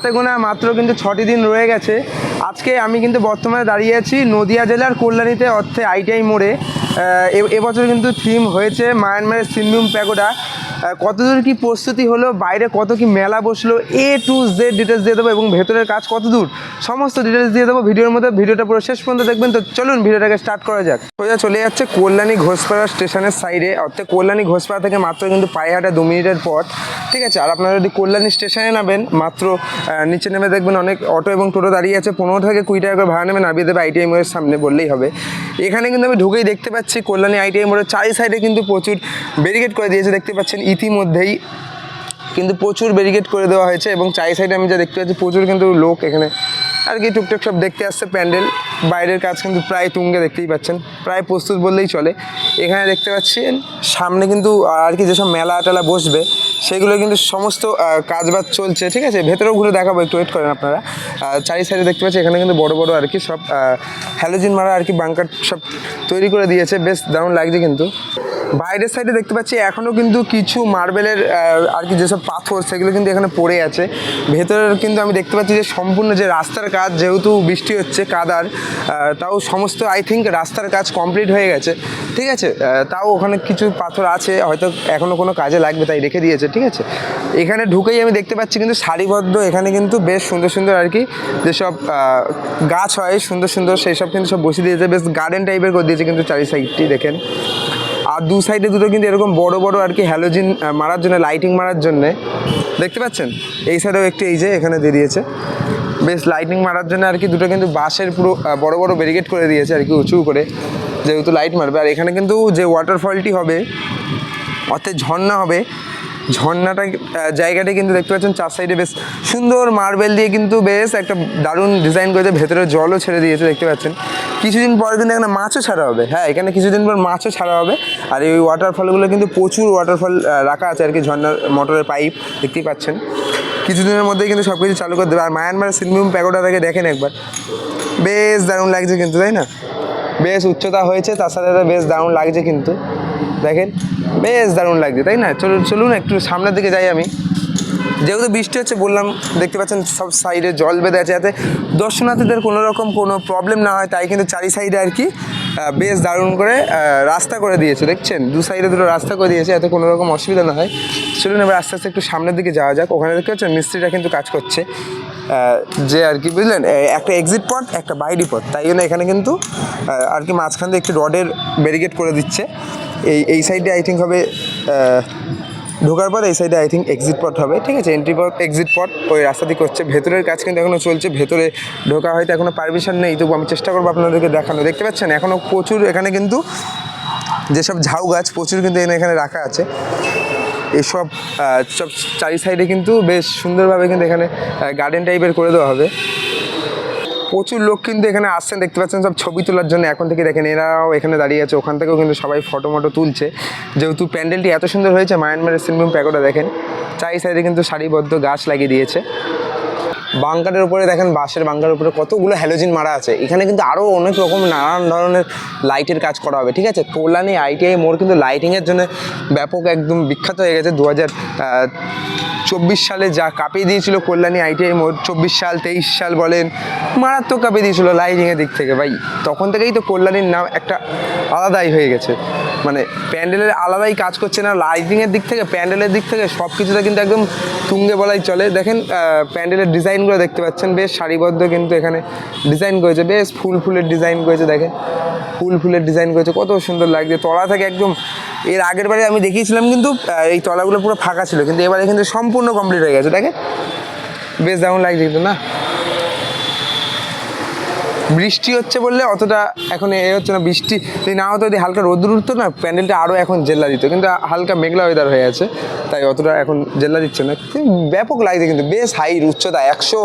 হাতে গোনা মাত্র কিন্তু ছটি দিন রয়ে গেছে। আজকে আমি কিন্তু বর্তমানে দাঁড়িয়ে আছি নদিয়া জেলার কল্যাণীতে অর্থে আইটিআই মোড়ে। এবছর কিন্তু থিম হয়েছে মায়ানমারের সিনমিউম প্যাগোডা। কতদূর কি প্রস্তুতি হলো, বাইরে কত কি মেলা বসল এ টু জেড ডিটেলস দিয়ে দেবো এবং ভেতরের কাজ কত দূর, সমস্ত ডিটেলস দিয়ে দেবো ভিডিওর মধ্যে। ভিডিওটা পুরো শেষ পর্যন্ত দেখবেন, তো চলুন ভিডিওটাকে স্টার্ট করা যাক। সোজা চলে যাচ্ছে কল্যাণী ঘোষপাড়া স্টেশনের সাইডে অর্থাৎ কল্যাণী ঘোষপাড়া থেকে মাত্র কিন্তু পায়ে হাঁটা দু মিনিটের পথ। ঠিক আছে, আর আপনারা যদি কল্যাণী স্টেশনে নামেন, মাত্র নিচে নেমে দেখবেন অনেক অটো এবং টোটো দাঁড়িয়ে আছে। পনেরো থেকে কুড়ি টাকা করে ভাড়া নেবে নামিয়ে দেবে আইটিআই মোড়ের সামনে বললেই হবে। এখানে কিন্তু আমি ঢুকেই দেখতে পাচ্ছি কল্যাণী আইটিআই মোড়ের চারি সাইডে কিন্তু প্রচুর ব্যারিকেড করে দিয়েছে, দেখতে পাচ্ছেন ইতিমধ্যেই কিন্তু প্রচুর ব্যারিকেড করে দেওয়া হয়েছে এবং চাই সাইডে আমি যা দেখতে পাচ্ছি, প্রচুর কিন্তু লোক এখানে। আর কি টুকটাক সব দেখতে আসছে, প্যান্ডেল। বাইরের কাজ কিন্তু প্রায় তুঙ্গে দেখতেই পাচ্ছেন, প্রায় প্রস্তুত বললেই চলে। এখানে দেখতে পাচ্ছেন, সামনে কিন্তু আর কি যেসব মেলা টেলা বসবে, সেগুলো কিন্তু সমস্ত কাজবাজ চলছে, ঠিক আছে? ভেতরেও ঘুরে দেখাবো, একটু ওয়েট করেন আপনারা। চারি সাইডে দেখতে পাচ্ছি, এখানে কিন্তু বড় বড় আর কি সব হ্যালোজিন মারা আর কি বাংকার সব তৈরি করে দিয়েছে। বেশ দারুণ লাগছে কিন্তু। বাইরের সাইডে দেখতে পাচ্ছি এখনও কিন্তু কিছু মার্বেলের আর কি যেসব পাথর, সেগুলো কিন্তু এখানে পড়ে আছে। ভেতরের কিন্তু আমি দেখতে পাচ্ছি যে সম্পূর্ণ যে রাস্তার কাজ, যেহেতু বৃষ্টি হচ্ছে কাদার তাও সমস্ত আই থিঙ্ক রাস্তার কাজ কমপ্লিট হয়ে গেছে। ঠিক আছে? তাও ওখানে কিছু পাথর আছে, হয়তো এখনও কোনো কাজে লাগবে, তাই রেখে দিয়েছে, ঠিক আছে? এখানে ঢুকেই আমি দেখতে পাচ্ছি কিন্তু সারিবদ্ধ, এখানে কিন্তু বেশ সুন্দর সুন্দর আর কি যেসব গাছ হয়, সুন্দর সুন্দর সেই সব কিন্তু সব বসিয়ে দিয়েছে। বেশ গার্ডেন টাইপের করে দিয়েছে কিন্তু চারি সাইডটি দেখেন। আর দু সাইডে দুটো কিন্তু এরকম বড় বড় আর কি হ্যালোজিন মারার জন্য লাইটিং মারার জন্য। দেখতে পাচ্ছেন? এই সাইডেও একটু এই যে এখানে দিয়ে দিয়েছে। বেশ লাইটিং মারার জন্য আর কি দুটো কিন্তু বাঁশের পুরো বড় বড় ব্যারিকেড করে দিয়েছে আর কি, উঁচু করে, যেহেতু লাইট মারবে। আর এখানে কিন্তু যে ওয়াটারফলটি হবে, অর্থাৎ ঝর্ণা হবে, ঝর্ণাটা জায়গাটা কিন্তু দেখতে পাচ্ছেন চার সাইডে বেশ সুন্দর মার্বেল দিয়ে কিন্তু বেশ একটা দারুণ ডিজাইন করেছে। ভেতরে জলও ছেড়ে দিয়েছে, দেখতে পাচ্ছেন। কিছুদিন পর কিন্তু এখানে মাছও ছাড়া হবে। হ্যাঁ এখানে কিছুদিন পর মাছও ছাড়া হবে। আর এই ওয়াটারফলগুলো কিন্তু প্রচুর ওয়াটারফল রাখা আছে আর কি ঝর্ণার মোটরের পাইপ, দেখতেই পাচ্ছেন। কিছুদিনের মধ্যেই কিন্তু সব কিছু চালু করে দেবে। আর মায়ানমার সিনমিউম প্যাগোডাটাকে দেখেন একবার। বেশ দারুণ লাগছে কিন্তু, তাই না? বেশ উচ্চতা হয়েছে, তার সাথে সাথে বেশ দারুণ লাগছে কিন্তু। দেখেন, বেশ দারুণ লাগছে, তাই না? চলুন চলুন একটু সামনের দিকে যাই আমি। যেহেতু বৃষ্টি হচ্ছে, বললাম, দেখতে পাচ্ছেন সব সাইডে জল বেঁধে আছে, যাতে দর্শনার্থীদের কোনো রকম কোনো প্রবলেম না হয়, তাই কিন্তু চারি সাইডে আর কি বেশ দারুণ করে রাস্তা করে দিয়েছে, দেখছেন? দু সাইডে দুটো রাস্তা করে দিয়েছে, যাতে কোনো রকম অসুবিধা না হয়। চলুন এবার আস্তে আস্তে একটু সামনের দিকে যাওয়া যাক। ওখানে দেখতে পাচ্ছেন মিস্ত্রিরা কিন্তু কাজ করছে যে আর কি, বুঝলেন? একটা এক্সিট পথ, একটা বাইরি পথ তাই জন্য এখানে কিন্তু আর কি মাঝখান দিয়ে একটি রডের ব্যারিকেড করে দিচ্ছে। এই এই সাইডে আই থিঙ্ক হবে ঢোকার পর এই সাইডে আই থিঙ্ক এক্সিট পথ হবে, ঠিক আছে? এন্ট্রি পথ এক্সিট পথ, ওই রাস্তা করছে। ভেতরের কাজ কিন্তু এখনও চলছে, ভেতরে ঢোকা হয়তো এখনও পারমিশন নেই। তবু আমি চেষ্টা করব আপনাদেরকে দেখানো দেখতে পাচ্ছেন এখনও প্রচুর এখানে কিন্তু যেসব ঝাউ গাছ, প্রচুর কিন্তু এখানে রাখা আছে। এসব সব চারি সাইডে কিন্তু বেশ সুন্দরভাবে কিন্তু এখানে গার্ডেন টাইপের করে দেওয়া হবে। প্রচুর লোক কিন্তু এখানে আসছেন, দেখতে পাচ্ছেন সব ছবি তোলার জন্য। এখন থেকে দেখেন এরাও এখানে দাঁড়িয়ে আছে, ওখান থেকেও কিন্তু সবাই ফটো মটো তুলছে। যেহেতু প্যান্ডেলটি এত সুন্দর হয়েছে মায়ানমারের সিনভূম প্যাকোটা দেখেন। চারি সাইডে কিন্তু সারিবদ্ধ গাছ লাগিয়ে দিয়েছে। বাংকারের উপরে দেখেন, বাঁশের বাংকারের উপরে কতগুলো হ্যালোজিন মারা আছে। এখানে কিন্তু আরও অনেক রকম নানান ধরনের লাইটের কাজ করা হবে, ঠিক আছে? কল্যাণী আইটিআই মোড় কিন্তু লাইটিংয়ের জন্য ব্যাপক একদম বিখ্যাত হয়ে গেছে। দু হাজার চব্বিশ সালে যা কাঁপিয়ে দিয়েছিল কল্যাণী আইটিআই মোড়, চব্বিশ সাল, তেইশ সাল বলেন, মারাত্মক কাঁপিয়ে দিয়েছিল লাইটিংয়ের দিক থেকে ভাই। তখন থেকেই তো কল্যাণীর নাম একটা আলাদাই হয়ে গেছে। মানে প্যান্ডেলের আলাদাই কাজ করছে না লাইটিংয়ের দিক থেকে, প্যান্ডেলের দিক থেকে সব কিছুতে কিন্তু একদম তুঙ্গে বলাই চলে। দেখেন প্যান্ডেলের প্যান্ডেলের ডিজাইনগুলো দেখতে পাচ্ছেন। বেশ সারিবদ্ধ কিন্তু এখানে ডিজাইন করেছে। বেশ ফুল ফুলের ডিজাইন করেছে, দেখেন। ফুল ফুলের ডিজাইন করেছে। কত সুন্দর লাগছে। তলা থেকে একদম এর আগের বারে আমি দেখিয়েছিলাম কিন্তু এই তলাগুলো পুরো ফাঁকা ছিল। কিন্তু এবারে কিন্তু সম্পূর্ণ কমপ্লিট হয়ে গেছে দেখে বেশ দারুণ লাগছে কিন্তু, না? বৃষ্টি হচ্ছে বললে অতটা এখন এ হচ্ছে না। বৃষ্টি যদি না হতো, যদি হালকা রোদ্র উঠতো না, প্যান্ডেলটা আরও এখন জেল্লা দিত। কিন্তু হালকা মেঘলা ওয়েদার হয়ে আছে, তাই অতটা এখন জেল্লা দিচ্ছে না। ব্যাপক লাগছে কিন্তু বেশ হাইট উচ্চতা, একশো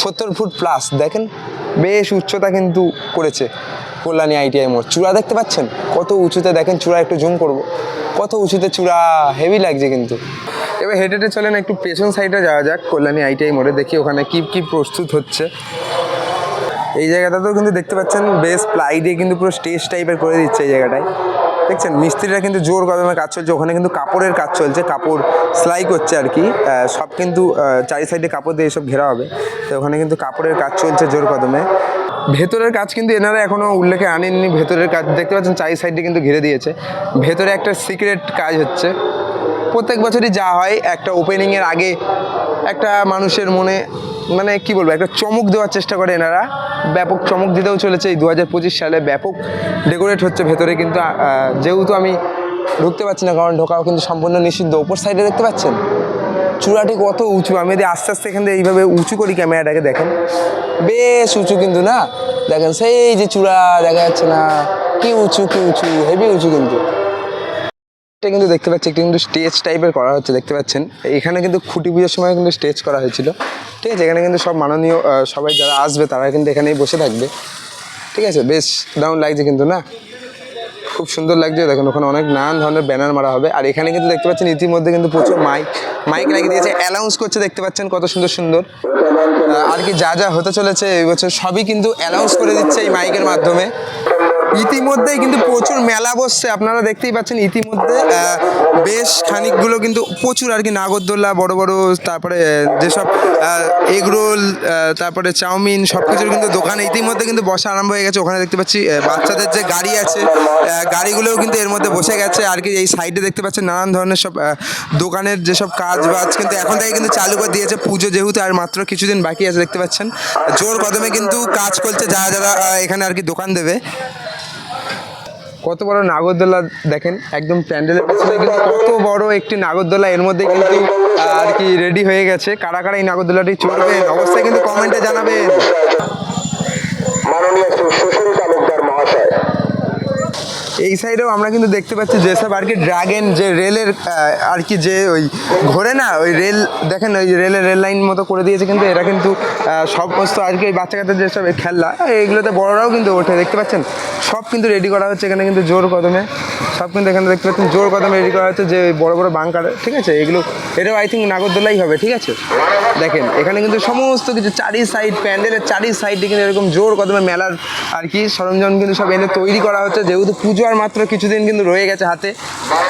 সত্তর ফুট প্লাস দেখেন, বেশ উচ্চতা কিন্তু করেছে কল্যাণী আইটিআই মোড়। চূড়া দেখতে পাচ্ছেন? কত উঁচুতে দেখেন, চূড়া একটু জুম করব। কত উঁচুতে চূড়া হেভি লাগছে কিন্তু। এবার হেঁটে হেঁটে চলেন, একটু পেছন সাইডে যাওয়া যাক, কল্যাণী আইটিআই মোড়ে, দেখি ওখানে কী কী প্রস্তুত হচ্ছে। এই জায়গাটাতেও কিন্তু দেখতে পাচ্ছেন বেশ প্লাই দিয়ে কিন্তু পুরো স্টেজ টাইপের করে দিচ্ছে এই জায়গাটায়। দেখছেন, মিস্ত্রিরা কিন্তু জোর কদমে কাজ চলছে, ওখানে কিন্তু কাপড়ের কাজ চলছে, কাপড় সেলাই করছে আর কি। সব কিন্তু চারি সাইডে কাপড় দিয়ে সব ঘেরা হবে। তো ওখানে কিন্তু কাপড়ের কাজ চলছে জোর কদমে। ভেতরের কাজ কিন্তু এনারা এখনও উল্লেখে আনেননি, ভেতরের কাজ, দেখতে পাচ্ছেন চারি সাইডে কিন্তু ঘিরে দিয়েছে। ভেতরে একটা সিক্রেট কাজ হচ্ছে, প্রত্যেক বছরই যা হয়, একটা ওপেনিংয়ের আগে একটা মানুষের মনে মানে কি বলব, একটা চমক দেওয়ার চেষ্টা করে এনারা। ব্যাপক চমক দিতেও চলেছে এই দু হাজার পঁচিশ সালে। ব্যাপক ডেকোরেট হচ্ছে ভেতরে কিন্তু যেহেতু আমি ঢুকতে পারছি না, কারণ ঢোকাও কিন্তু সম্পূর্ণ নিষিদ্ধ। ওপর সাইডে দেখতে পাচ্ছেন? চূড়াটি কত উঁচু। আমি যদি আস্তে আস্তে এখান থেকে এইভাবে উঁচু করি ক্যামেরাটাকে, দেখেন। বেশ উঁচু কিন্তু না? দেখেন সেই যে চূড়া দেখা যাচ্ছে না। কি উঁচু কি উঁচু হেভি উঁচু কিন্তু। এটা কিন্তু দেখতে পাচ্ছি একটা কিন্তু স্টেজ টাইপের করা হচ্ছে, দেখতে পাচ্ছেন? এখানে কিন্তু খুঁটি পুজোর সময় কিন্তু স্টেজ করা হয়েছিল, ঠিক আছে? এখানে কিন্তু সব মাননীয় সবাই যারা আসবে তারা কিন্তু এখানেই বসে থাকবে, ঠিক আছে? বেশ দারুণ লাগছে কিন্তু, না? খুব সুন্দর লাগছে, দেখুন, ওখানে অনেক নানান ধরনের ব্যানার মারা হবে, আর এখানে কিন্তু দেখতে পাচ্ছেন, ইতিমধ্যে কিন্তু প্রচুর মাইক মাইক লাগিয়ে দিয়েছে অ্যানাউন্স করছে, দেখতে পাচ্ছেন, কত সুন্দর সুন্দর। আর কি যা যা হতে চলেছে, এই বছর সবই কিন্তু অ্যানাউন্স করে দিচ্ছে এই মাইকের মাধ্যমে। ইতিমধ্যেই কিন্তু প্রচুর মেলা বসছে। আপনারা দেখতেই পাচ্ছেন ইতিমধ্যে বেশ খানিকগুলো কিন্তু প্রচুর আর কি নাগরদোল্লা বড় বড়, তারপরে যেসব এগরোল তারপরে চাউমিন সব কিছুর কিন্তু দোকানে ইতিমধ্যে কিন্তু বসা আরম্ভ হয়ে গেছে। ওখানে দেখতে পাচ্ছি বাচ্চাদের যে গাড়ি আছে গাড়িগুলোও কিন্তু এর মধ্যে বসে গেছে। আর কি এই সাইডে দেখতে পাচ্ছেন নানান ধরনের সব দোকানের যেসব কাজ বাজ কিন্তু এখন থেকে কিন্তু চালু করে দিয়েছে। পুজো যেহেতু আর মাত্র কিছুদিন বাকি আছে, দেখতে পাচ্ছেন। জোর কদমে কিন্তু কাজ করছে, যারা যারা এখানে আর কি দোকান দেবে। কত বড় নাগরদোলা দেখেন? একদম প্যান্ডেলের পেছনে কিন্তু কত বড় একটি নাগরদোলা। এর মধ্যে কিন্তু আর কি রেডি হয়ে গেছে। কারা কারা এই নাগরদোলাটি চড়বেন? অবশ্যই কিন্তু কমেন্টে জানাবেন। মাননীয় এই সাইডেও আমরা কিন্তু দেখতে পাচ্ছি যেসব আর কি ড্রাগেন যে রেলের আর কি যে ওই ঘোরে না, ওই রেল দেখেন ওই রেলের রেল লাইন মতো করে দিয়েছে কিন্তু এরা কিন্তু সমস্ত আর কি ওই বাচ্চা কাচ্চা যেসব খেলনা এইগুলোতে বড়রাও কিন্তু ওঠে, দেখতে পাচ্ছেন? সব কিন্তু রেডি করা হচ্ছে এখানে কিন্তু জোর কদমে। সব কিন্তু এখানে দেখতে পাচ্ছেন, জোর কদমে রেডি করা হচ্ছে যে বড় বড় বাংকার ঠিক আছে? এগুলো, এটাও আই থিঙ্ক নাগরদোলাই হবে, ঠিক আছে? দেখেন, এখানে কিন্তু সমস্ত কিছু, চারি সাইড প্যান্ডেলের চারি সাইডে কিন্তু এরকম জোর কদমে মেলার আর কি সরঞ্জাম কিন্তু সব এনে তৈরি করা হচ্ছে। যেহেতু পুজো আর মাত্র কিছুদিন কিন্তু রয়ে গেছে হাতে,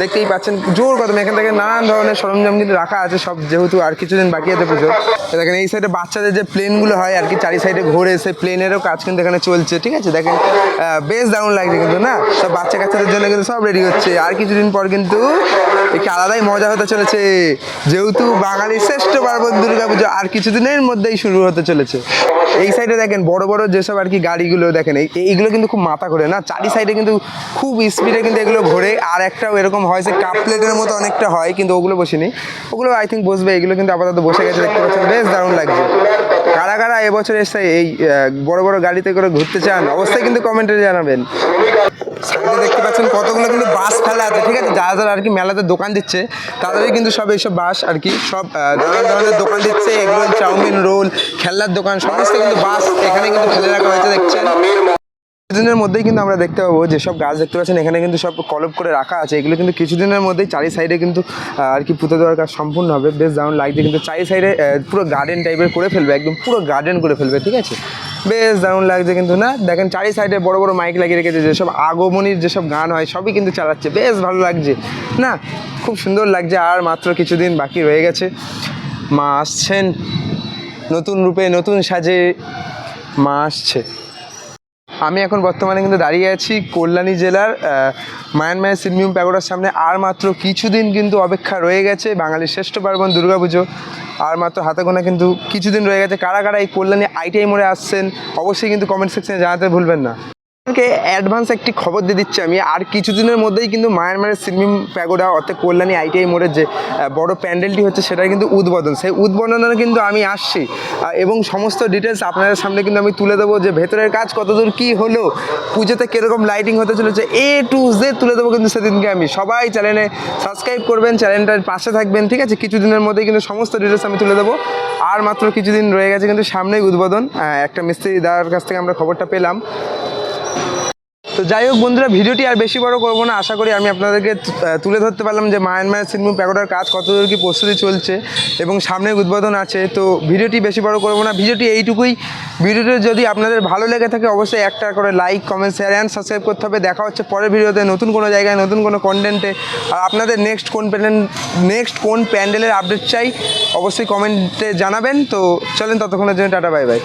দেখতেই পাচ্ছেন, জোর কদমে এখান থেকে নানান ধরনের সরঞ্জাম কিন্তু রাখা আছে, সব যেহেতু আর কিছুদিন বাকি আছে পুজো। দেখেন, এই সাইডে বাচ্চাদের যে প্লেনগুলো হয় আর কি, চারি সাইডে ঘোরে সেই প্লেনেরও কাজ কিন্তু এখানে চলছে, ঠিক আছে? দেখেন বেশ দারুণ লাগছে কিন্তু, না? সব বাচ্চা কাচ্চাদের জন্য কিন্তু সব রেডি হচ্ছে। আর কিছুদিন পর কিন্তু একটি আলাদাই মজা হতে চলেছে। যেহেতু বাঙালির শ্রেষ্ঠ পার্বণ দুর্গা পুজো আর কিছুদিনের মধ্যেই শুরু হতে চলেছে। এই সাইডে দেখেন, বড় বড় যেসব আর কি গাড়িগুলো দেখেন, এই এইগুলো কিন্তু খুব মাথা ঘোরে না? চারি সাইডে কিন্তু খুব স্পিডে কিন্তু এগুলো ঘোরে, আর একটাও এরকম হয় যে কাপ প্লেটের মতো অনেকটা হয়, কিন্তু ওগুলো বসেনি। ওগুলো আই থিঙ্ক বসবে, এগুলো কিন্তু আপাতত বসে গেছে, দেখতে পাচ্ছেন, বেশ দারুণ লাগছে। কারা কারা এবছর এসে এই বড় বড় গাড়িতে করে ঘুরতে চান, অবশ্যই কিন্তু কমেন্টে জানাবেন। সামনে দেখতে পাচ্ছেন কতগুলো কিন্তু বাস ফেলা আছে, ঠিক আছে? যারা যারা আর কি মেলাতে দোকান দিচ্ছে, তাদেরই কিন্তু সব এইসব বাস আর কি, সব নানান ধরনের দোকান দিচ্ছে এগরোল চাউমিন রোল, খেলনার দোকান, সমস্ত কিন্তু বাস এখানে কিন্তু ফেলে রাখা হয়েছে, দেখছেন? কিছুদিনের মধ্যেই কিন্তু আমরা দেখতে পাবো যেসব গাছ দেখতে পাচ্ছেন, এখানে কিন্তু সব কলপ করে রাখা আছে। এগুলো কিন্তু কিছুদিনের মধ্যেই চারি সাইডে কিন্তু আর কি পুঁতে দেওয়ার কাজ সম্পূর্ণ হবে। বেশ দারুণ লাগছে কিন্তু চারি সাইডে পুরো গার্ডেন টাইপের করে ফেলবে, একদম পুরো গার্ডেন করে ফেলবে, ঠিক আছে? বেশ দারুণ লাগছে কিন্তু, না? দেখেন চারি সাইডে বড় বড় মাইক লাগিয়ে রেখেছে, যেসব আগমনীর যেসব গান হয়, সবই কিন্তু চালাচ্ছে। বেশ ভালো লাগছে, না? খুব সুন্দর লাগছে, আর মাত্র কিছুদিন বাকি রয়ে গেছে। মা আসছেন, নতুন রূপে নতুন সাজে মা আসছে। আমি এখন বর্তমানে কিন্তু দাঁড়িয়ে আছি কল্যাণী জেলার মায়ানমায়ের সিনমিউম প্যাগোডার সামনে। আর মাত্র কিছুদিন কিন্তু অপেক্ষা রয়ে গেছে বাঙালির শ্রেষ্ঠ পার্বণ দুর্গা পুজো আর মাত্র হাতে গোনা কিন্তু কিছুদিন রয়ে গেছে। কারা কারা এই কল্যাণী আইটিআই মোড়ে আসছেন, অবশ্যই কিন্তু কমেন্ট সেকশনে জানাতে ভুলবেন না। আপনাকে অ্যাডভান্স একটি খবর দিয়ে দিচ্ছি আমি। আর কিছুদিনের মধ্যেই কিন্তু মায়ানমারের সিনমিম প্যাগোডা অর্থাৎ কল্যাণী আইটিআই মোড়ের যে বড় প্যান্ডেলটি হচ্ছে সেটার কিন্তু উদ্বোধন। সেই উদ্বোধনে কিন্তু আমি আসছি। এবং সমস্ত ডিটেলস আপনাদের সামনে কিন্তু আমি তুলে দেবো যে ভেতরের কাজ কতদূর, কি হলো, পুজোতে কীরকম লাইটিং হতে চলেছে এ টু জে তুলে দেবো কিন্তু সেদিনকে আমি। সবাই চ্যানেলে সাবস্ক্রাইব করবেন চ্যানেলটার পাশে থাকবেন, ঠিক আছে? কিছুদিনের মধ্যেই কিন্তু সমস্ত ডিটেলস আমি তুলে দেবো। আর মাত্র কিছুদিন রয়ে গেছে কিন্তু সামনেই উদ্বোধন। একটা মিস্ত্রি দাদার কাছ থেকে আমরা খবরটা পেলাম। তো যাই হোক বন্ধুরা, ভিডিওটি আর বেশি বড় করব না। আশা করি আমি আপনাদেরকে তুলে ধরতে পারলাম যে মায়ানমারের সিনমু প্যাগোডার কাজ কতদূর কি প্রস্তুতি চলছে এবং সামনে উদ্বোধন আছে। তো ভিডিওটি বেশি বড় করব না। ভিডিওটি এইটুকুই। ভিডিওটি যদি আপনাদের ভালো লেগে থাকে, অবশ্যই একটা করে like comment share and subscribe করতে হবে। দেখা হচ্ছে পরের ভিডিওতে নতুন কোনো জায়গায়, নতুন কোনো কন্টেন্টে আর আপনাদের নেক্সট কোন প্যান্ডেল নেক্সট কোন প্যান্ডেলের আপডেট চাই, অবশ্যই কমেন্টে জানাবেন। তো চলেন ততক্ষণের জন্য টাটা বাই বাই